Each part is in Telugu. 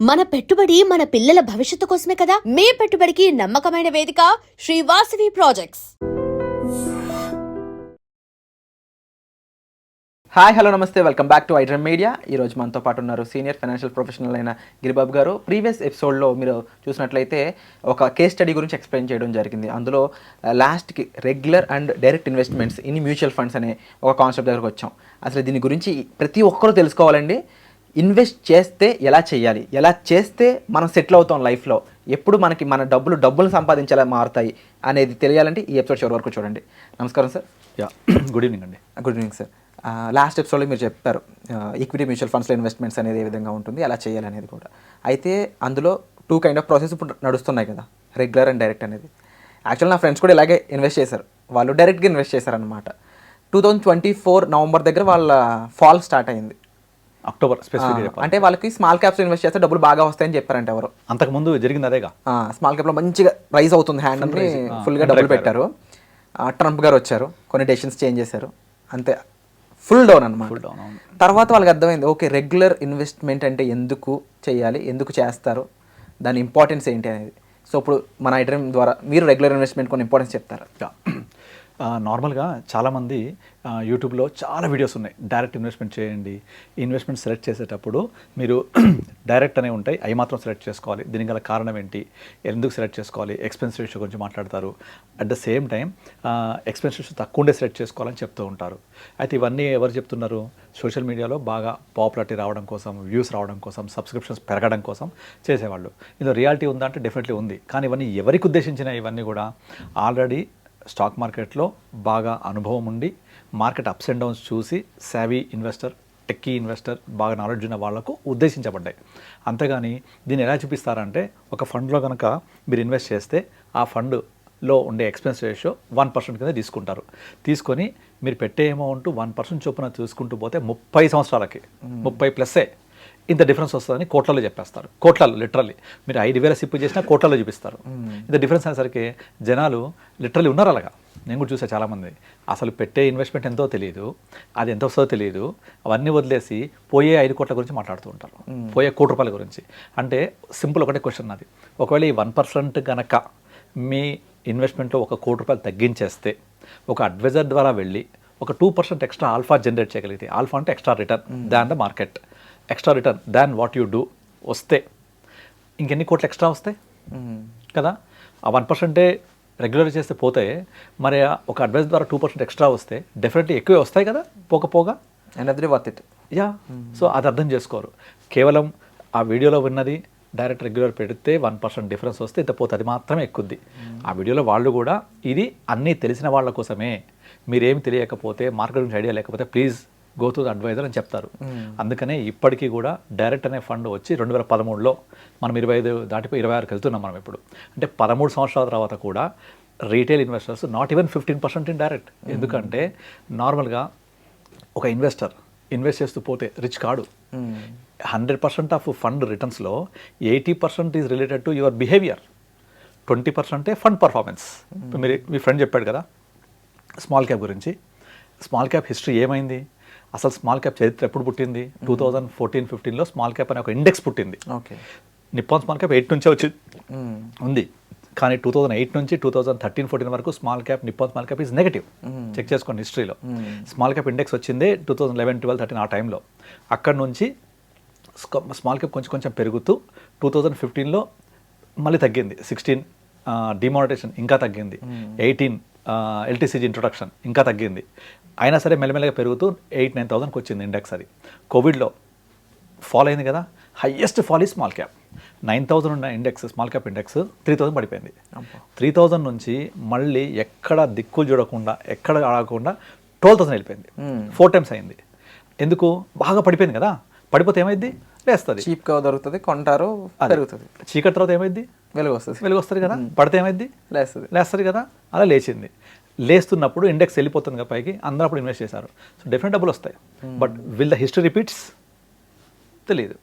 మన పెట్టుబడి మన పిల్లల భవిష్యత్తు కోసమే కదా? మీ పెట్టుబడికి నమ్మకమైన వేదిక శ్రీవాసవి ప్రాజెక్ట్స్ హాయ్ హలో నమస్తే. Welcome back to iDream media ఈరోజు మనతో పాటు ఉన్నారు సీనియర్ ఫైనాన్షియల్ ప్రొఫెషనల్ అయిన గిరిబాబు గారు. ప్రీవియస్ ఎపిసోడ్లో మీరు చూసినట్లయితే ఒక కేస్ స్టడీ గురించి ఎక్స్ప్లెయిన్ చేయడం జరిగింది. అందులో లాస్ట్కి regular and direct investments in mutual funds అనే ఒక కాన్సెప్ట్ దగ్గరకు వచ్చాం. అసలు దీని గురించి ప్రతి ఒక్కరూ తెలుసుకోవాలండి. ఇన్వెస్ట్ చేస్తే ఎలా చేయాలి? ఎలా చేస్తే మనం సెటిల్ అవుతాం లైఫ్లో? ఎప్పుడు మనకి మన డబ్బులు డబ్బులు సంపాదించేలా మారుతాయి అనేది తెలియాలంటే ఈ ఎపిసోడ్ చివరి వరకు చూడండి. నమస్కారం సార్. యా గుడ్ ఈవినింగ్ అండి. Good evening sir. లాస్ట్ ఎపిసోడ్లో మీరు చెప్పారు ఈక్విటీ మ్యూచువల్ ఫండ్స్లో ఇన్వెస్ట్మెంట్స్ అనేది ఏ విధంగా ఉంటుంది ఎలా చేయాలి అనేది కూడా. అయితే అందులో టూ కైండ్ ఆఫ్ ప్రాసెస్ ఇప్పుడు నడుస్తున్నాయి కదా రెగ్యులర్ అండ్ డైరెక్ట్ అనేది. యాక్చువల్ నా ఫ్రెండ్స్ కూడా ఇలాగే ఇన్వెస్ట్ చేశారు. వాళ్ళు డైరెక్ట్గా ఇన్వెస్ట్ చేశారనమాట two thousand twenty four November దగ్గర వాళ్ళ ఫాల్ స్టార్ట్ అయింది. అక్టోబర్ స్పెసిఫిక్ అంటే వాళ్ళకి స్మాల్ క్యాప్స్ ఇన్వెస్ట్ చేస్తే డబ్బులు బాగా వస్తాయని చెప్పారంట ఎవరు. అంతకుముందు జరిగింది అదేగా? స్మాల్ క్యాప్లో మంచిగా రైజ్ అవుతుంది హ్యాండ్ అని ఫుల్గా డబ్బులు పెట్టారు. ట్రంప్ గారు వచ్చారు కొన్ని డెసిషన్స్ చేంజ్ చేశారు. అంతే ఫుల్ డౌన్ అనమాట. తర్వాత వాళ్ళకి అర్థమైంది ఓకే రెగ్యులర్ ఇన్వెస్ట్మెంట్ అంటే ఎందుకు చేయాలి ఎందుకు చేస్తారు దాని ఇంపార్టెన్స్ ఏంటి అనేది. సో ఇప్పుడు మన ఐటమ్ ద్వారా మీరు రెగ్యులర్ ఇన్వెస్ట్మెంట్ కొన్ని ఇంపార్టెన్స్ చెప్తారు. నార్మల్గా చాలామంది యూట్యూబ్లో చాలా వీడియోస్ ఉన్నాయి. డైరెక్ట్ ఇన్వెస్ట్మెంట్ చేయండి. ఇన్వెస్ట్మెంట్ సెలెక్ట్ చేసేటప్పుడు మీరు డైరెక్ట్ అనేవి ఉంటాయి. అవి మాత్రం సెలెక్ట్ చేసుకోవాలి. దీనికి గల కారణం ఏంటి? ఎందుకు సెలెక్ట్ చేసుకోవాలి? ఎక్స్పెన్స్ రేషియో గురించి మాట్లాడతారు. At the same time expense ratio తక్కువ ఉండే సెలెక్ట్ చేసుకోవాలని చెప్తూ ఉంటారు. అయితే ఇవన్నీ ఎవరు చెప్తున్నారు? సోషల్ మీడియాలో బాగా పాపులారిటీ రావడం కోసం వ్యూస్ రావడం కోసం సబ్స్క్రిప్షన్స్ పెరగడం కోసం చేసేవాళ్ళు. ఇందులో రియాలిటీ ఉందా అంటే డెఫినెట్లీ ఉంది. కానీ ఇవన్నీ ఎవరికి ఉద్దేశించిన ఇవన్నీ కూడా ఆల్రెడీ స్టాక్ మార్కెట్లో బాగా అనుభవం ఉండి మార్కెట్ అప్స్ అండ్ డౌన్స్ చూసి సావీ ఇన్వెస్టర్ టెక్కీ ఇన్వెస్టర్ బాగా నాలెడ్జ్ ఉన్న వాళ్ళకు ఉద్దేశించబడ్డాయి. అంతేగాని దీన్ని ఎలా చూపిస్తారంటే ఒక ఫండ్లో కనుక మీరు ఇన్వెస్ట్ చేస్తే ఆ ఫండ్లో ఉండే ఎక్స్పెన్స్ రేషియో వన్ పర్సెంట్ కింద తీసుకుంటారు. తీసుకొని మీరు పెట్టే అమౌంట్ వన్ పర్సెంట్ చొప్పున చూసుకుంటూ పోతే ముప్పై సంవత్సరాలకి ముప్పై ప్లస్సే ఇంత డిఫరెన్స్ వస్తుందని కోట్లలో చెప్పేస్తారు. కోట్లలో లిటరల్లీ మీరు ఐదు వేల సిప్పు చేసినా కోట్లలో చూపిస్తారు. ఇంత డిఫరెన్స్ అనేసరికి జనాలు లిటరల్లీ ఉన్నారు అలాగా. నేను కూడా చూసా చాలామంది. అసలు పెట్టే ఇన్వెస్ట్మెంట్ ఎంతో తెలియదు అది ఎంత వస్తుందో తెలియదు అవన్నీ వదిలేసి పోయే ఐదు కోట్ల గురించి మాట్లాడుతూ ఉంటారు. పోయే కోటి రూపాయల గురించి. అంటే సింపుల్ ఒకటే క్వశ్చన్ నాది ఒకవేళ ఈ వన్ పర్సెంట్ గనక మీ ఇన్వెస్ట్మెంట్లో ఒక కోటి రూపాయలు తగ్గించేస్తే ఒక అడ్వైజర్ ద్వారా వెళ్ళి ఒక two percent extra alpha generate చేయగలిగితే ఆల్ఫా అంటే extra return than the market. Extra return than what you do వస్తే. ఇంకెన్ని కోట్లు ఎక్స్ట్రా వస్తాయి కదా? ఆ వన్ పర్సెంటే రెగ్యులర్ చేస్తే పోతే మరి ఒక అడ్వైస్ ద్వారా టూ పర్సెంట్ ఎక్స్ట్రా వస్తే డెఫినెట్లీ ఎక్కువే వస్తాయి కదా పోక పోగా? అండ్ అది వర్త్ ఇట్ యా. సో అది అర్థం చేసుకోరు. కేవలం ఆ వీడియోలో విన్నది డైరెక్ట్ రెగ్యులర్ పెడితే వన్ పర్సెంట్ డిఫరెన్స్ వస్తే ఇంత పోతే అది మాత్రమే ఎక్కుద్ది. ఆ వీడియోలో వాళ్ళు కూడా ఇది అన్నీ తెలిసిన వాళ్ళ కోసమే. మీరేం తెలియకపోతే మార్కెట్ గురించి ఐడియా లేకపోతే ప్లీజ్ గో టు అడ్వైజర్ అని చెప్తారు. అందుకనే ఇప్పటికీ కూడా డైరెక్ట్ అనే ఫండ్ వచ్చి రెండు వేల పదమూడులో మనం ఇరవై ఐదు దాటిపోయి ఇరవై ఆరుకి వెళ్తున్నాం మనం ఇప్పుడు. అంటే పదమూడు సంవత్సరాల తర్వాత కూడా retail investors not even fifteen percent in direct. ఎందుకంటే నార్మల్గా ఒక ఇన్వెస్టర్ ఇన్వెస్ట్ చేస్తూ పోతే రిచ్ కాడు. Hundred percent of fund రిటర్న్స్లో eighty percent is related to your behaviour. Twenty పర్సెంటే ఫండ్ పర్ఫార్మెన్స్. మీరు మీ ఫ్రెండ్ చెప్పాడు కదా స్మాల్ క్యాప్ గురించి. స్మాల్ క్యాప్ హిస్టరీ ఏమైంది? అసలు స్మాల్ క్యాప్ చరిత్ర ఎప్పుడు పుట్టింది? టూ థౌజండ్ ఫోర్టీన్ ఫిఫ్టీన్లో స్మాల్ క్యాప్ అనే ఒక ఇండెక్స్ పుట్టింది. Okay. Nippon small cap eight నుంచే వచ్చి ఉంది. కానీ టూ థౌజండ్ ఎయిట్ నుంచి టూ థౌజండ్ థర్టీన్ ఫోర్టీన్ వరకు small cap Nippon small cap is negative check చేసుకోండి హిస్టరీలో స్మాల్ క్యాప్ ఇండెక్స్ వచ్చిందే two thousand eleven twelve thirteen ఆ టైంలో. అక్కడ నుంచి స్మాల్ క్యాప్ కొంచెం కొంచెం పెరుగుతూ టూ థౌజండ్ ఫిఫ్టీన్లో మళ్ళీ తగ్గింది. సిక్స్టీన్ డిమానిటేషన్ ఇంకా తగ్గింది. ఎయిటీన్ ఎల్టీసీజీ ఇంట్రొడక్షన్ ఇంకా తగ్గింది. అయినా సరే మెల్లమెల్లగా పెరుగుతూ ఎయిట్ నైన్ థౌసండ్కి వచ్చింది ఇండెక్స్ అది. కోవిడ్లో ఫాల్ అయింది కదా హయ్యెస్ట్ ఫాల్ ఈ స్మాల్ క్యాప్. నైన్ థౌసండ్ ఉన్న index small cap index three thousand పడిపోయింది. త్రీ థౌసండ్ నుంచి మళ్ళీ ఎక్కడ దిక్కులు చూడకుండా ఎక్కడ ఆడకుండా ట్వెల్వ్ థౌసండ్ వెళ్ళిపోయింది. ఫోర్ టైమ్స్ అయింది. ఎందుకు? బాగా పడిపోయింది కదా. పడిపోతే ఏమైంది లేస్తుంది. చీప్గా దొరుకుతుంది కొంటారు పెరుగుతుంది. చీకటి తర్వాత ఏమైంది వెలుగు వస్తుంది వెలుగు వస్తుంది కదా పడితే ఏమైంది లేస్తుంది. లేస్తుంది కదా. అలా లేచింది. లేస్తున్నప్పుడు ఇండెక్స్ వెళ్ళిపోతుంది కదా పైకి అందరూ అప్పుడు ఇన్వెస్ట్ చేశారు. సో డెఫినెట్ డబ్బులు వస్తాయి. But will the history repeats తెలియదు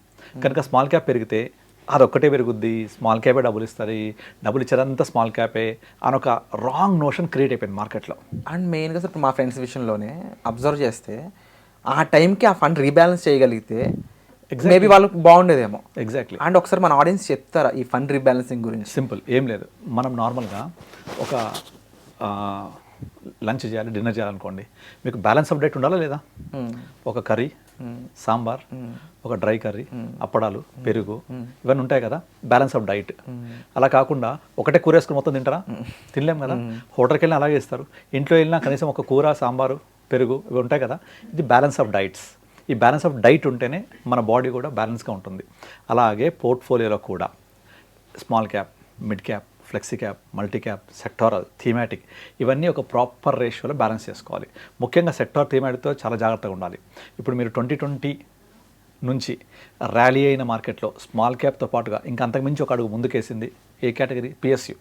కనుక స్మాల్ క్యాప్ పెరిగితే అదొక్కటే పెరుగుద్ది. స్మాల్ క్యాపే డబ్బులు ఇస్తుంది. డబ్బులు ఇచ్చేదంతా స్మాల్ క్యాపే అని ఒక రాంగ్ నోషన్ క్రియేట్ అయిపోయింది మార్కెట్లో అండ్ మెయిన్గా సార్ మా ఫ్రెండ్స్ విషయంలోనే అబ్జర్వ్ చేస్తే ఆ టైంకి ఆ ఫండ్ రీబ్యాలెన్స్ చేయగలిగితే మేబీ వాళ్ళకి బాగుండేదేమో. ఎగ్జాక్ట్లీ అండ్ ఒకసారి మన ఆడియన్స్ చెప్తారా ఈ ఫండ్ రీబ్యాలెన్సింగ్ గురించి? సింపుల్ ఏం లేదు. మనం నార్మల్గా ఒక లంచ్ చేయాలి డిన్నర్ చేయాలనుకోండి. మీకు బ్యాలెన్స్ ఆఫ్ డైట్ ఉండాలా లేదా? ఒక కర్రీ సాంబార్ ఒక డ్రై కర్రీ అప్పడాలు పెరుగు ఇవన్నీ ఉంటాయి కదా బ్యాలెన్స్ ఆఫ్ డైట్. అలా కాకుండా ఒకటే కూర వేసుకుని మొత్తం తింటారా? తినలేం కదా. హోటల్కి వెళ్ళినా అలాగే ఇస్తారు ఇంట్లో వెళ్ళినా కనీసం ఒక కూర సాంబారు పెరుగు ఇవి ఉంటాయి కదా. ఇది బ్యాలెన్స్ ఆఫ్ డైట్స్. ఈ బ్యాలెన్స్ ఆఫ్ డైట్ ఉంటేనే మన బాడీ కూడా బ్యాలెన్స్గా ఉంటుంది. అలాగే పోర్ట్ఫోలియోలో కూడా. Small cap mid cap flexi cap multi cap sectoral thematic ఇవన్నీ ఒక ప్రాపర్ రేషియోలో బ్యాలెన్స్ చేసుకోవాలి. ముఖ్యంగా సెక్టార్ థీమాటిక్తో చాలా జాగ్రత్తగా ఉండాలి. ఇప్పుడు మీరు ట్వంటీ ట్వంటీ నుంచి ర్యాలీ అయిన మార్కెట్లో స్మాల్ క్యాప్తో పాటుగా ఇంకా అంతకుమించి ఒక అడుగు ముందుకేసింది ఏ కేటగిరీ పిఎస్యు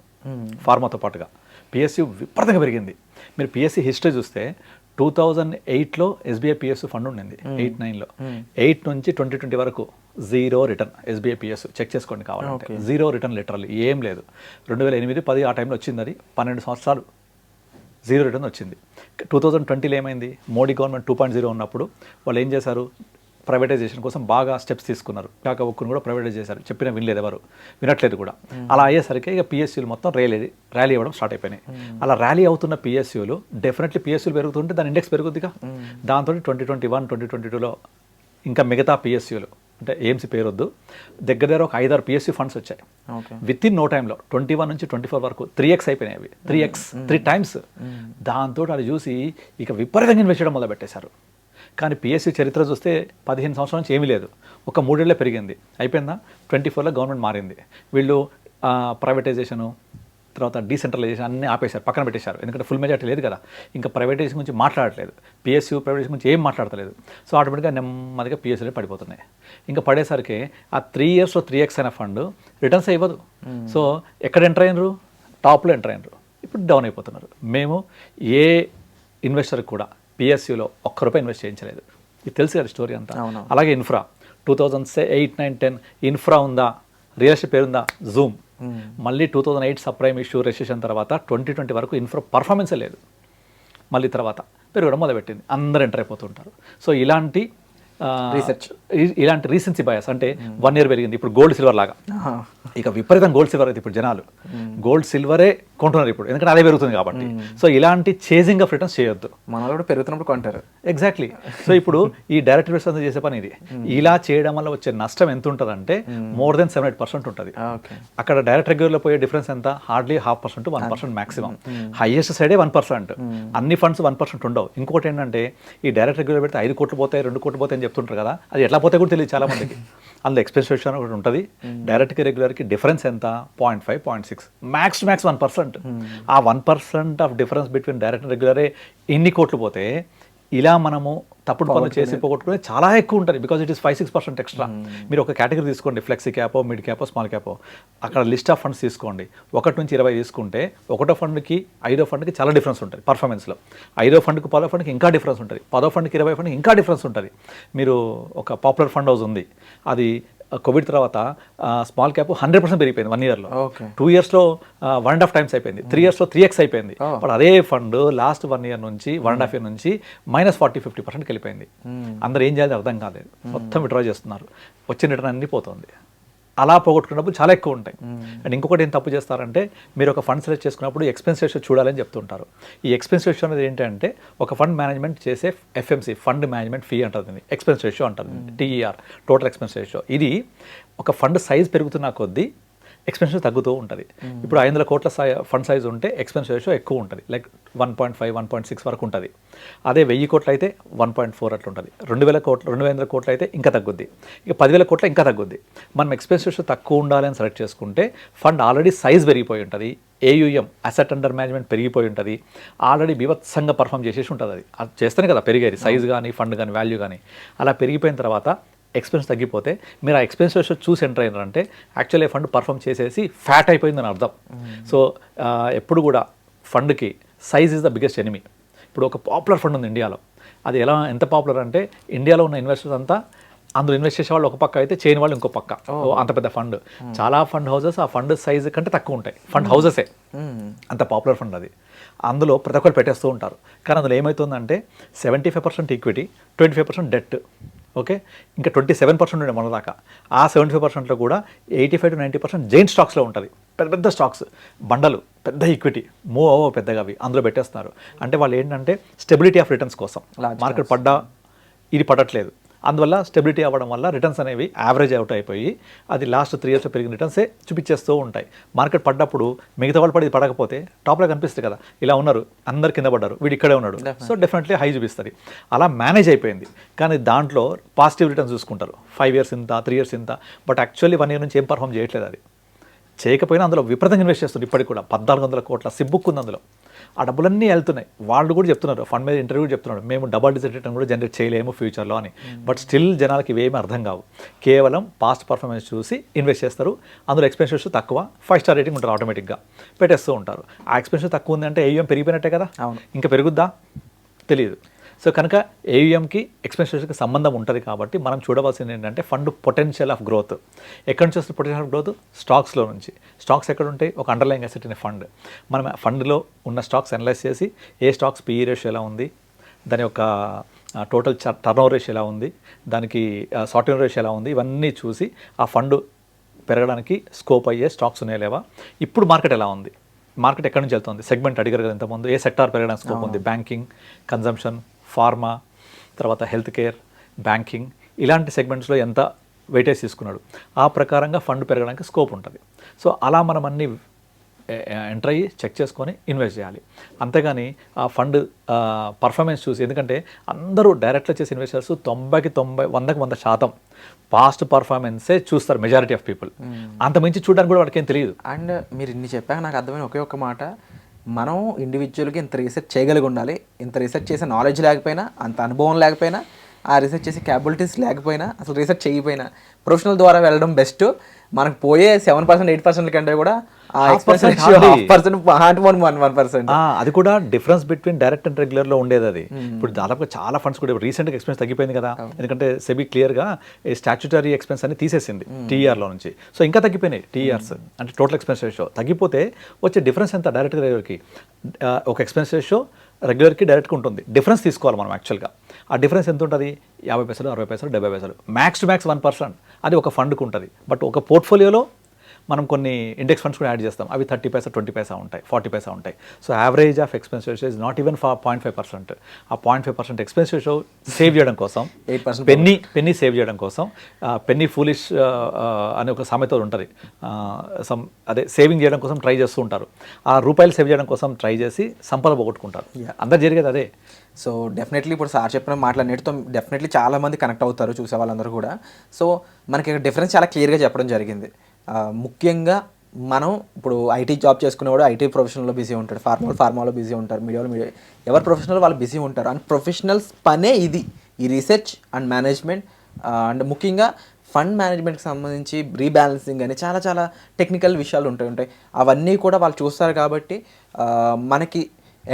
ఫార్మాతో పాటుగా. పిఎస్యు విపరీతంగా పెరిగింది. మీరు పిఎస్సి హిస్టరీ చూస్తే టూ థౌజండ్ ఎయిట్లో ఎస్బీఐ పిఎస్ ఫండ్ ఉండింది. ఎయిట్ నైన్లో ఎయిట్ నుంచి ట్వంటీ ట్వంటీ వరకు zero return SBI PS check చేసుకోండి కావాలంటే. జీరో రిటర్న్ లిటరల్ ఏం లేదు. రెండు వేల ఎనిమిది పది ఆ టైంలో వచ్చింది అది పన్నెండు సంవత్సరాలు జీరో రిటర్న్ వచ్చింది. టూ థౌజండ్ ట్వంటీలో ఏమైంది? Modi government two point zero ఉన్నప్పుడు వాళ్ళు ఏం చేశారు? ప్రైవేటైజేషన్ కోసం బాగా స్టెప్స్ తీసుకున్నారు. కాక ఒక్కును కూడా ప్రైవేటైజ్ చేశారు. చెప్పిన వినలేదు ఎవరు? వినట్లేదు కూడా. అలా అయ్యేసరికి ఇక పిఎస్యూలు మొత్తం ర్యాలీ ర్యాలీ అవ్వడం స్టార్ట్ అయిపోయినాయి. అలా ర్యాలీ అవుతున్న పిఎస్యూలు డెఫినెట్లీ పిఎస్యూలు పెరుగుతుంటే దాని ఇండెక్స్ పెరుగుద్దిగా. దాంతో twenty twenty one twenty twenty టూలో ఇంకా మిగతా పిఎస్యూలు అంటే ఏఎంసీ పేరొద్దు. దగ్గర దగ్గర ఒక ఐదారు పిఎస్సీ ఫండ్స్ వచ్చాయి. విత్ ఇన్ నో టైంలో ట్వంటీ వన్ నుంచి ట్వంటీ ఫోర్ వరకు త్రీ ఎక్స్ అయిపోయినాయి అవి. త్రీ ఎక్స్ త్రీ టైమ్స్ దాంతో అది చూసి ఇక విపరీతంగా ఇన్వెస్ట్ చేయడం మొదలు పెట్టేశారు. కానీ పిఎస్సి చరిత్ర చూస్తే పదిహేను సంవత్సరాల నుంచి ఏమీ లేదు. ఒక మూడేళ్ళే పెరిగింది. అయిపోయిందా? ట్వంటీ ఫోర్లో గవర్నమెంట్ మారింది. వీళ్ళు ప్రైవేటైజేషను తర్వాత డీసెంట్రలైజేషన్ అన్నీ ఆపేశారు పక్కన పెట్టేశారు. ఎందుకంటే ఫుల్ మెజార్టీ లేదు కదా. ఇంకా ప్రైవేటైజేషన్ గురించి మాట్లాడట్లేదు. పిఎస్యూ ప్రైవేటైజేషన్ గురించి ఏం మాట్లాడతలేదు. సో ఆటోమేటిక్గా నెమ్మదిగా పిఎస్సీలో పడిపోతున్నాయి. ఇంకా పడేసరికి ఆ త్రీ ఇయర్స్లో త్రీ ఎక్స్ అయిన ఫండ్ రిటర్న్స్ ఇవ్వదు సో ఎక్కడ ఎంటర్ అయినరు? టాప్లో ఎంటర్ అయినరు. ఇప్పుడు డౌన్ అయిపోతున్నారు. మేము ఏ ఇన్వెస్టర్ కూడా పిఎస్యూలో ఒక్క రూపాయి ఇన్వెస్ట్ చేయించలేదు. ఇది తెలుసు కదా స్టోరీ అంతా. అలాగే infra two thousand eight nine ten infra ఉందా? రియల్ ఎస్టేట్ పేరుందా? జూమ్ మళ్ళీ two thousand eight subprime issue recession తర్వాత ట్వంటీ ట్వంటీ వరకు ఇన్ఫ్రా పర్ఫార్మెన్సే లేదు. మళ్ళీ తర్వాత. పెరగడం మొదలుపెట్టింది. అందరు ఎంటర్ అయిపోతుంటారు సో ఇలాంటి ఇ- ఇలాంటి రీసెన్సీ బయాస్ అంటే వన్ ఇయర్ పెరిగింది. ఇప్పుడు గోల్డ్ సిల్వర్ లాగా. ఇక విపరీతం గోల్డ్ సిల్వర్ అయితే ఇప్పుడు జనాలు. గోల్డ్ సిల్వరే కొంటున్నారు ఇప్పుడు. ఎందుకంటే అదే పెరుగుతుంది కాబట్టి. సో ఇలాంటి చేజింగ్ ఆఫ్ రిటర్న్స్ చేయొద్దు. మన వాళ్ళు కూడా పెరుగుతున్నప్పుడు కొంటారు. ఎగ్జాక్ట్లీ సో ఇప్పుడు ఈ డైరెక్ట్ ఇన్వెస్టర్ చేసే పని ఇది. ఇలా చేయడం వల్ల వచ్చే నష్టం ఎంత ఉంటుందంటే more than seven eight percent ఉంటుంది. అక్కడ డైరెక్ట్ రెగ్యులర్లో పోయే డిఫరెన్స్ ఎంత? Hardly half percent one percent maximum highest సైడే వన్ పర్సెంట్ అన్ని ఫండ్స్ వన్ పర్సెంట్ ఉండవు. ఇంకోటి ఏంటంటే ఈ డైరెక్ట్ రెగ్యులర్ పెడితే ఐదు కోట్లు పోతాయి రెండు కోట్లు పోతాయి అని చెప్తుంటారు కదా అది ఎట్లా పోతాయి కూడా తెలియదు చాలా మందికి. అందులో ఎక్స్పెన్స్ రేషియో అని ఒకటి ఉంటుంది. డైరెక్ట్కి రెగ్యులర్కి డిఫరెన్స్ ఎంత? Point five point six max to max one percent ఆ one percent of difference between direct రెగ్యులరే ఇన్ని కోట్లు పోతే ఇలా మనము తప్పుడు పనులు చేసి పోగొట్టుకునే చాలా ఎక్కువ ఉంటుంది because it is five six percent extra మీరు ఒక కేటగిరీ తీసుకోండి. Flexi Capo mid Capo small Capo అక్కడ లిస్ట్ ఆఫ్ ఫండ్స్ తీసుకోండి. ఒకటి నుంచి ఇరవై తీసుకుంటే ఒకటో ఫండ్కి ఐదో ఫండ్కి చాలా డిఫరెన్స్ ఉంటుంది పర్ఫార్మెన్స్లో ఐదో ఫండ్కి పదో ఫండ్కి ఇంకా డిఫరెన్స్ ఉంటుంది. పదో ఫండ్కి ఇరవై ఫండ్కి ఇంకా డిఫరెన్స్ ఉంటుంది. మీరు ఒక పాపులర్ ఫండ్ హౌస్ ఉంది. అది కోవిడ్ తర్వాత స్మాల్ క్యాప్ హండ్రెడ్ పర్సెంట్ పెరిగిపోయింది వన్ ఇయర్లో టూ ఇయర్స్లో వన్ అండ్ హాఫ్ టైమ్స్ అయిపోయింది. త్రీ ఇయర్స్లో త్రీ ఎక్స్ అయిపోయింది. బట్ అదే ఫండ్ లాస్ట్ వన్ ఇయర్ నుంచి వన్ అండ్ హాఫ్ ఇయర్ నుంచి మైనస్ ఫార్టీ ఫిఫ్టీ పర్సెంట్కి వెళ్ళిపోయింది అందరూ ఏం చేయాలి అర్థం కాలేదు. మొత్తం విడ్రా చేస్తున్నారు. వచ్చిన రిటర్న్ అన్ని పోతుంది. అలా పోగొట్టుకున్నప్పుడు చాలా ఎక్కువ ఉంటాయి. అండ్ ఇంకొకటి ఏం తప్పు చేస్తారంటే మీరు ఒక ఫండ్ సెలెక్ట్ చేసుకున్నప్పుడు ఎక్స్పెన్స్ రేషియో చూడాలని చెప్తుంటారు. ఈ ఎక్స్పెన్స్ రేషియో అనేది ఏంటంటే ఒక ఫండ్ మేనేజ్మెంట్ చేసే ఎఫ్ఎంసీ ఫండ్ మేనేజ్మెంట్ ఫీ అంటుంది ఎక్స్పెన్స్ రేషియో అంటుంది టీఈఆర్ టోటల్ ఎక్స్పెన్స్ రేషియో. ఇది ఒక ఫండ్ సైజ్ పెరుగుతున్న కొద్దీ ఎక్స్పెన్స్ తగ్గుతూ ఉంటుంది. ఇప్పుడు ఐదు వందల కోట్ల సై ఫండ్ సైజ్ ఉంటే ఎక్స్పెన్స్ రేషియో ఎక్కువ ఉంటుంది. Like one point five one point six వరకు ఉంటుంది. అదే వెయ్యి కోట్లు అయితే వన్ పాయింట్ ఫోర్ అట్లా ఉంటుంది. రెండు వేల కోట్లు రెండు వేల కోట్లు అయితే ఇంకా తగ్గుద్ది. ఇక పదివేల కోట్ల ఇంకా తగ్గుద్ది. మనం ఎక్స్పెన్స్ రేషియో తక్కువ ఉండాలని సెలెక్ట్ చేసుకుంటే ఫండ్ ఆల్రెడీ సైజ్ పెరిగిపోయి ఉంటుంది. ఏయుఎం అసెట్ అండర్ మేనేజ్మెంట్ పెరిగిపోయి ఉంటుంది. ఆల్రెడీ బీభత్సంగా పర్ఫామ్ చేసేసి ఉంటుంది అది. అది చేస్తేనే కదా పెరిగేది. సైజ్ కానీ ఫండ్ కానీ వాల్యూ కానీ. అలా పెరిగిపోయిన తర్వాత ఎక్స్పెన్స్ తగ్గిపోతే మీరు ఆ ఎక్స్పెన్స్ రేషియో చూసి ఎంటర్ అయినారంటే యాక్చువల్లీ ఫండ్ పర్ఫామ్ చేసేసి ఫ్యాట్ అయిపోయిందని అర్థం. సో ఎప్పుడు కూడా ఫండ్కి size is the biggest enemy. ఇప్పుడు ఒక పాపులర్ ఫండ్ ఉంది ఇండియాలో. అది ఎలా ఎంత పాపులర్ అంటే ఇండియాలో ఉన్న ఇన్వెస్టర్స్ అంతా అందులో ఇన్వెస్ట్ చేసే వాళ్ళు ఒక పక్క అయితే చేయని వాళ్ళు ఇంకో పక్క. అంత పెద్ద ఫండ్. చాలా ఫండ్ హౌసెస్ ఆ ఫండ్ సైజ్ కంటే తక్కువ ఉంటాయి. ఫండ్ హౌసెసే. అంత పాపులర్ ఫండ్ అది. అందులో ప్రతి ఒక్కరు పెట్టేస్తూ ఉంటారు. కానీ అందులో ఏమవుతుందంటే seventy five percent equity twenty five percent debt. Okay? ఇంకా ట్వంటీ సెవెన్ పర్సెంట్ ఉండే మన దాకా. ఆ సెవెంటీ ఫైవ్ పర్సెంట్లో కూడా eighty five to ninety percent Jain స్టాక్స్లో ఉంటుంది. పెద్ద పెద్ద స్టాక్స్ బండలు పెద్ద ఈక్విటీ మూవ్ అవ్వ పెద్దగా అవి. అందులో పెట్టేస్తున్నారు. అంటే వాళ్ళు ఏంటంటే స్టెబిలిటీ ఆఫ్ రిటర్న్స్ కోసం. మార్కెట్ పడ్డా ఇది పడట్లేదు. అందువల్ల స్టెబిలిటీ అవ్వడం వల్ల రిటర్న్స్ అనేవి యావరేజ్ అవుట్ అయిపోయి అది లాస్ట్ త్రీ ఇయర్స్ పెరిగిన రిటర్న్సే చూపించేస్తూ ఉంటాయి. మార్కెట్ పడ్డప్పుడు మిగతా వాళ్ళు పడి పడకపోతే టాప్లో కనిపిస్తుంది కదా. ఇలా ఉన్నారు అందరు కింద పడ్డారు వీడు ఇక్కడే ఉన్నాడు. సో డెఫినెట్లీ హై చూపిస్తుంది. అలా మేనేజ్ అయిపోయింది. కానీ దాంట్లో పాజిటివ్ రిటర్న్స్ చూసుకుంటారు. ఫైవ్ ఇయర్స్ ఇంత త్రీ ఇయర్స్ ఇంత బట్ యాక్చువల్లీ వన్ ఇయర్ నుంచి ఏం పర్ఫామ్ చేయట్లేదు అది. చేయకపోయినా అందులో విపరీతంగా ఇన్వెస్ట్ చేస్తుంది ఇప్పటికి కూడా. పద్నాలుగు వందల కోట్ల సిబ్బుక్ ఉంది అందులో. ఆ డబ్బులన్నీ వెళ్తున్నాయి. వాళ్ళు కూడా చెప్తున్నారు ఫండ్ మీద ఇంటర్వ్యూ చెప్తున్నారు మేము డబల్ డిజిట్ రిటర్న్ కూడా జనరేట్ చేయలేము ఫ్యూచర్లో అని. బట్ స్టిల్ జనాలకి ఇవేమీ అర్థం కావు. కేవలం పాస్ట్ పర్ఫార్మెన్స్ చూసి ఇన్వెస్ట్ చేస్తారు. అందులో ఎక్స్పెన్సెస్ తక్కువ ఫైవ్ స్టార్ రేటింగ్ ఉంటారు ఆటోమేటిక్గా పెట్టేస్తూ ఉంటారు. ఆ ఎక్స్పెన్సెస్ తక్కువ ఉందంటే ఏఎం పెరిగిపోయినట్టే కదా? అవును. ఇంకా పెరుగుద్దా? తెలియదు సో కనుక ఏయుఎంకి ఎక్స్పెన్సెస్కి సంబంధం ఉంటుంది కాబట్టి మనం చూడవలసింది ఏంటంటే ఫండ్ పొటెన్షియల్ ఆఫ్ గ్రోత్ ఎక్కడి నుంచి వస్తుంది పొటెన్షియల్ ఆఫ్ గ్రోత్ స్టాక్స్లో నుంచి. స్టాక్స్ ఎక్కడ ఉంటాయి ఒక అండర్లైన్ అసెట్ ఇన్ ఫండ్ మనం ఫండ్లో ఉన్న స్టాక్స్ అనలైజ్ చేసి ఏ స్టాక్స్ పిఈ రేషియో ఎలా ఉంది? దాని యొక్క టోటల్ టర్న్ ఓవర్ రేషియో ఎలా ఉంది? దానికి సాఫ్ట్వేర్ రేషియో ఎలా ఉంది? ఇవన్నీ చూసి ఆ ఫండ్ పెరగడానికి స్కోప్ అయ్యే స్టాక్స్ ఉన్నాయా లేవా? ఇప్పుడు మార్కెట్ ఎలా ఉంది? మార్కెట్ ఎక్కడి నుంచి వెళ్తుంది? సెగ్మెంట్ అడిగారు కదా ఇంతకుముందు. ఏ సెక్టార్ పెరగడానికి స్కోప్ ఉంది? బ్యాంకింగ్ కన్జంప్షన్ ఫార్మా తర్వాత హెల్త్ కేర్ బ్యాంకింగ్ ఇలాంటి సెగ్మెంట్స్లో ఎంత వెయిటేజ్ తీసుకున్నాడు ఆ ప్రకారంగా ఫండ్ పెరగడానికి స్కోప్ ఉంటుంది. సో అలా మనం అన్ని ఎంటర్ అయ్యి చెక్ చేసుకొని ఇన్వెస్ట్ చేయాలి. అంతేగాని ఆ ఫండ్ పర్ఫార్మెన్స్ చూసి ఎందుకంటే అందరూ డైరెక్ట్లో చేసే ఇన్వెస్టర్స్ తొంభైకి తొంభై వందకి వంద శాతం పాస్ట్ పర్ఫార్మెన్సే చూస్తారు మెజారిటీ ఆఫ్ పీపుల్ అంత మించి చూడడానికి కూడా వాడికి ఏం తెలియదు. అండ్ మీరు ఇన్ని చెప్పాక నాకు అర్థమైన ఒకే ఒక్క మాట. మనం ఇండివిజువల్గా ఇంత రీసెర్చ్ చేయగలిగి ఉండాలి. ఇంత రీసెర్చ్ చేసే నాలెడ్జ్ లేకపోయినా అంత అనుభవం లేకపోయినా ఆ రీసెర్చ్ చేసే క్యాపబిలిటీస్ లేకపోయినా అసలు రీసెర్చ్ చేయకపోయినా ప్రొఫెషనల్ ద్వారా వెళ్ళడం బెస్ట్ మనకు పోయే సెవెన్ పర్సెంట్ ఎయిట్ పర్సెంట్ కంటే కూడా అది కూడా డిఫరెన్స్ బిట్వీన్ డైరెక్ట్ అండ్ రెగ్యులర్లో ఉండేది అది. ఇప్పుడు దాదాపుగా చాలా ఫండ్స్ కూడా రీసెంట్గా ఎక్స్పెన్స్ తగ్గిపోయింది కదా. ఎందుకంటే సెబీ క్లియర్గా ఈ స్టాచ్యుటరీ ఎక్స్పెన్స్ అని తీసేసింది టీఆర్లో నుంచి. సో ఇంకా తగ్గిపోయినాయి టీఆర్స్ అంటే టోటల్ ఎక్స్పెన్స్ రేషియో తగ్గిపోతే వచ్చే డిఫరెన్స్ ఎంత? డైరెక్ట్ రెగ్యులర్కి ఒక ఎక్స్పెన్స్ రేషియో రెగ్యులర్కి డైరెక్ట్గా ఉంటుంది. డిఫరెన్స్ తీసుకోవాలి మనం యాక్చువల్గా ఆ డిఫరెన్స్ ఎంత ఉంటుంది యాభై పైసలు అరవై పైసలు డెబ్బై పైసలు. Max to max one percent అది ఒక ఫండ్కి ఉంటుంది బట్ ఒక పోర్ట్ఫోలియోలో మనం కొన్ని ఇండెక్స్ ఫండ్స్ కూడా యాడ్ చేస్తాం. అవి థర్టీ పైసా ట్వంటీ పైసా ఉంటాయి ఫార్టీ పైసా ఉంటాయి. So average of expense ratio is not even far point five percent ఆ point five percent expense ratio save చేయడం కోసం 8% పెన్నీ పెన్నీ సేవ్ చేయడం కోసం పెన్నీ ఫూలిష్ అనే ఒక సామెత ఉంటుంది. సమ్ అదే సేవింగ్ చేయడం కోసం ట్రై చేస్తూ ఉంటారు. ఆ రూపాయలు సేవ్ చేయడం కోసం ట్రై చేసి సంపద పోగొట్టుకుంటారు. అందరు జరిగేది అదే. సో డెఫినెట్లీ ఇప్పుడు సార్ చెప్పిన మాటలన్నిటితో డెఫినెట్లీ చాలా మంది కనెక్ట్ అవుతారు చూసే వాళ్ళందరూ కూడా. సో మనకి ఇక్కడ డిఫరెన్స్ చాలా క్లియర్గా చెప్పడం జరిగింది. ముఖ్యంగా మనం ఇప్పుడు ఐటీ జాబ్ చేసుకునేవాడు ఐటీ ప్రొఫెషనల్లో బిజీ ఉంటాడు. ఫార్మల్ ఫార్మాలో బిజీ ఉంటారు. మీడియాలో మీడియా ఎవరు ప్రొఫెషనల్ వాళ్ళు బిజీ ఉంటారు. అండ్ ప్రొఫెషనల్స్ పనే ఇది. ఈ రీసెర్చ్ అండ్ మేనేజ్మెంట్ అండ్ ముఖ్యంగా ఫండ్ మేనేజ్మెంట్కి సంబంధించి రీబ్యాలెన్సింగ్ అని చాలా చాలా టెక్నికల్ విషయాలు ఉంటాయి ఉంటాయి. అవన్నీ కూడా వాళ్ళు చూస్తారు కాబట్టి మనకి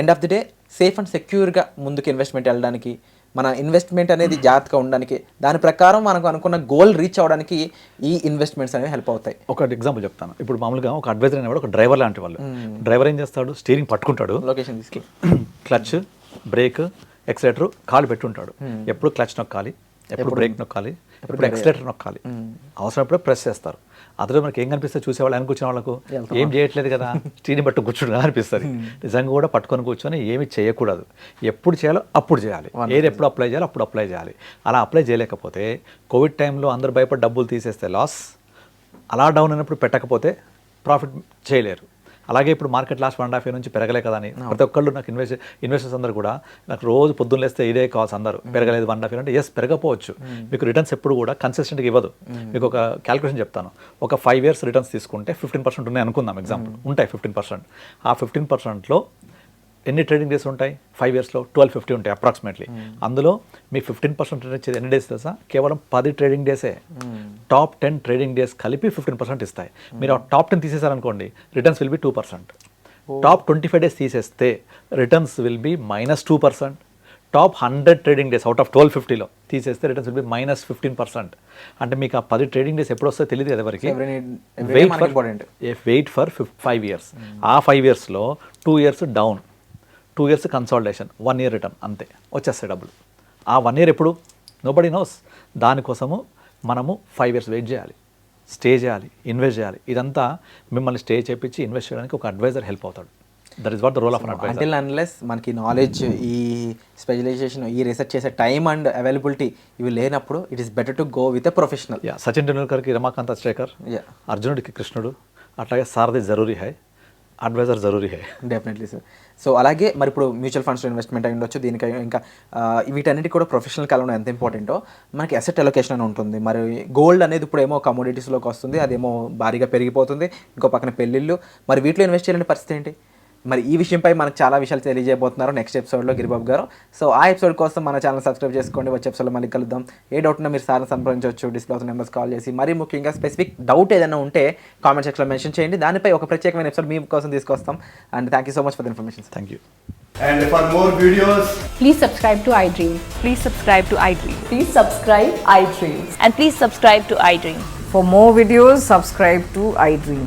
end of the day safe and సెక్యూర్గా ముందుకు ఇన్వెస్ట్మెంట్ వెళ్ళడానికి మన ఇన్వెస్ట్మెంట్ అనేది జాగ్రత్తగా ఉండడానికి దాని ప్రకారం మనకు అనుకున్న గోల్ రీచ్ అవ్వడానికి ఈ ఇన్వెస్ట్మెంట్స్ అనేవి హెల్ప్ అవుతాయి. ఒక ఎగ్జాంపుల్ చెప్తాను. ఇప్పుడు మామూలుగా ఒక అడ్వైజర్ అనేవాడు ఒక డ్రైవర్ లాంటి వాళ్ళు. డ్రైవర్ ఏం చేస్తాడు? స్టీరింగ్ పట్టుకుంటాడు. లొకేషన్ తీసుకు క్లచ్ బ్రేక్ ఎక్సలేటర్ కాలు పెట్టుంటాడు. ఎప్పుడు క్లచ్ నొక్కాలి? ఎప్పుడు బ్రేక్ నొక్కాలి? ఎప్పుడు ఎక్సలేటర్ నొక్కాలి. అవసరమైనప్పుడు ప్రెస్ చేస్తారు. అందులో మనకి ఏం కనిపిస్తుంది చూసేవాళ్ళు అని కూర్చున్న వాళ్ళకు ఏం చేయట్లేదు కదా? స్టీని పట్టు కూర్చుని అనిపిస్తుంది. నిజంగా కూడా పట్టుకొని కూర్చొని ఏమి చేయకూడదు. ఎప్పుడు చేయాలో అప్పుడు చేయాలి. ఏది ఎప్పుడు అప్లై చేయాలో అప్పుడు అప్లై చేయాలి. అలా అప్లై చేయలేకపోతే కోవిడ్ టైంలో అందరు భయపడి డబ్బులు తీసేస్తే లాస్ అలా డౌన్ అయినప్పుడు పెట్టకపోతే ప్రాఫిట్ చేయలేరు. అలాగే ఇప్పుడు market last one and half year నుంచి పెరగలే కదా అని. ప్రతి ఒక్కళ్ళు నాకు ఇన్వెస్ట్ ఇన్వెస్టర్స్ అందరూ కూడా నాకు రోజు పొద్దున్న లేస్తే ఇదే కావాల్సి అందరూ. పెరగలేదు వన్ అండ్ హాఫ్ ఇయర్ అంటే ఎస్ పెరగపోవచ్చు. మీకు రిటర్న్స్ ఎప్పుడు కూడా కన్సిస్టెంట్గా ఇవ్వదు. మీకు ఒక క్యాలిక్యులేషన్ చెప్తాను. ఒక ఫైవ్ ఇయర్స్ రిటర్న్స్ తీసుకుంటే ఫిఫ్టీన్ పర్సెంట్ ఉన్నాయి అనుకుందాం ఎగ్జాంపుల్ ఉంటాయి ఫిఫ్టీన్ పర్సెంట్ ఆ ఫిఫ్టీన్ పర్సెంట్లో ఎన్ని ట్రేడింగ్ డేస్ ఉంటాయి? ఫైవ్ ఇయర్స్లో ట్వెల్వ్ ఫిఫ్టీ ఉంటాయి అప్రాక్సిమేట్లీ అందులో మీ ఫిఫ్టీన్ పర్సెంట్ వచ్చేది ఎన్ని డేస్ తెలుసా? కేవలం పది ట్రేడింగ్ డేసే టాప్ టెన్ ట్రేడింగ్ డేస్ కలిపి ఫిఫ్టీన్ పర్సెంట్ ఇస్తాయి. మీరు ఆ top ten తీసేశారనుకోండి returns will be two percent top twenty five days తీసేస్తే returns will be minus two percent top hundred trading days out of twelve ఫిఫ్టీలో తీసేస్తే returns will be minus fifteen percent అంటే మీకు ఆ పది ట్రేడింగ్ డేస్ ఎప్పుడు వస్తాయో తెలియదు ఎవరికి? Important. Wait for five years ఆ ఫైవ్ ఇయర్స్లో two years down two years consolidation one year return అంతే. వచ్చేస్తాయి డబ్బులు. ఆ వన్ ఇయర్ ఎప్పుడు? నో బడీ నోస్ దానికోసము మనము ఫైవ్ ఇయర్స్ వెయిట్ చేయాలి. స్టే చేయాలి ఇన్వెస్ట్ చేయాలి. ఇదంతా మిమ్మల్ని స్టే చేపించి ఇన్వెస్ట్ చేయడానికి ఒక అడ్వైజర్ హెల్ప్ అవుతాడు. That is what the role of until unless మనకి నాలెడ్జ్ ఈ స్పెషలైజేషన్ ఈ రీసెర్చ్ చేసే టైం అండ్ అవైలబిలిటీ ఇవి లేనప్పుడు it is better to go with a professional yeah Sachin టెండూల్కర్కి Ramakant Yeah. అర్జునుడికి కృష్ణుడు అట్లాగే సారథి జరూరీ హై అడ్వైజర్ జరూరీ హే డెఫినెట్లీ సార్ సో అలాగే మరి ఇప్పుడు మ్యూచువల్ ఫండ్స్లో ఇన్వెస్ట్మెంట్ అయి ఉండొచ్చు దీనికి ఇంకా వీటన్నిటి కూడా ప్రొఫెషనల్ కాలంలో ఎంత ఇంపార్టెంటో మనకి అసెట్ అలొకేషన్ అని ఉంటుంది. మరి గోల్డ్ అనేది ఇప్పుడు ఏమో కమోడిటీస్లోకి వస్తుంది అదేమో భారీగా పెరిగిపోతుంది ఇంకో పక్కన పెళ్ళిళ్ళు. మరి వీటిలో ఇన్వెస్ట్ చేయాలని పరిస్థితి ఏంటి? మరి ఈ విషయంపై మనకు చాలా విషయాలు తెలియజేయబోతున్నారు నెక్స్ట్ ఎపిసోడ్లో గిరిబాబు గారు సో ఆ ఎపిసోడ్ కోసం మన ఛానల్ సబ్స్క్రైబ్ చేసుకోండి వచ్చే ఎపిసోడ్లో మళ్ళీ కలుద్దాం ఏ డౌట్ ఉన్నా మీరు సార్ని సంప్రదించవచ్చు డిస్ప్లే అవుతున్న నెంబర్స్ కాల్ చేసి మరీ ముఖ్యంగా స్పెసిఫిక్ డౌట్ ఏదైనా ఉంటే కామెంట్ సెక్షన్లో మెన్షన్ చేయండి దానిపై ఒక ప్రత్యేకమైన ఎపిసోడ్ మీ కోసం తీసుకొస్తాం and thank you so much for the information thank you And for more videos, Please subscribe to iDream. Please subscribe to iDream. Please subscribe iDream. And please subscribe to iDream. For more videos, subscribe to iDream.